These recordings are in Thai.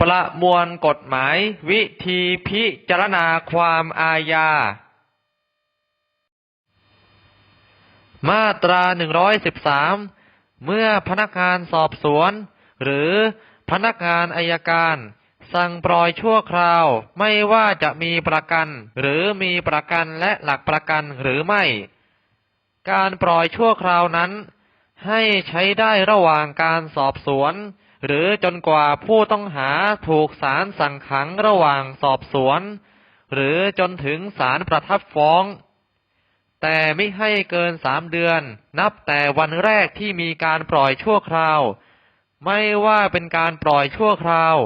ประมวลกฎหมาย วิธีพิจารณาความอาญา มาตรา 113 เมื่อพนักงานสอบสวน หรือพนักงานอายการ สั่งปล่อยชั่วคราว ไม่ว่าจะมีประกัน หรือมีประกันและหลักประกันหรือไม่ การปล่อยชั่วคราวนั้น ให้ใช้ได้ระหว่างการสอบสวน หรือจนกว่าผู้ต้องหาถูกศาลสั่งขังระหว่างสอบสวน หรือจนถึงศาลประทับฟ้อง แต่ไม่ให้เกินสามเดือน นับแต่วันแรกที่มีการปล่อยชั่วคราว ไม่ว่าเป็นการปล่อยชั่วคราว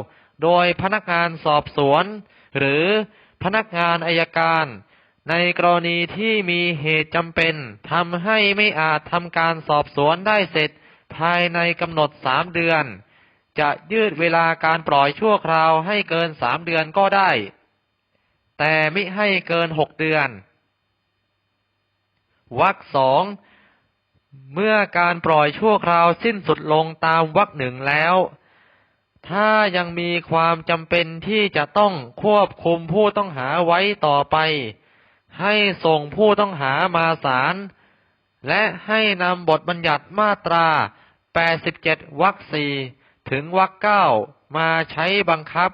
โดยพนักงานสอบสวน หรือพนักงานอายการ ในกรณีที่มีเหตุจำเป็นทำให้ไม่อาจทำการสอบสวนได้เสร็จ ภายในกำหนดสามเดือน จะยืดเวลาการปล่อยชั่วคราวให้เกินสามเดือนก็ได้ แต่ไม่ให้เกินหกเดือนวรรคสองเมื่อการปล่อยชั่วคราวสิ้นสุดลงตามวรรคหนึ่งแล้ว ถ้ายังมีความจำเป็นที่จะต้องควบคุมผู้ต้องหาไว้ต่อไป ให้ส่งผู้ต้องหามาศาลและให้นำบทบัญญัติมาตรา 87วรรคสี่ ถึงวรรคเก้ามาใช้บังคับ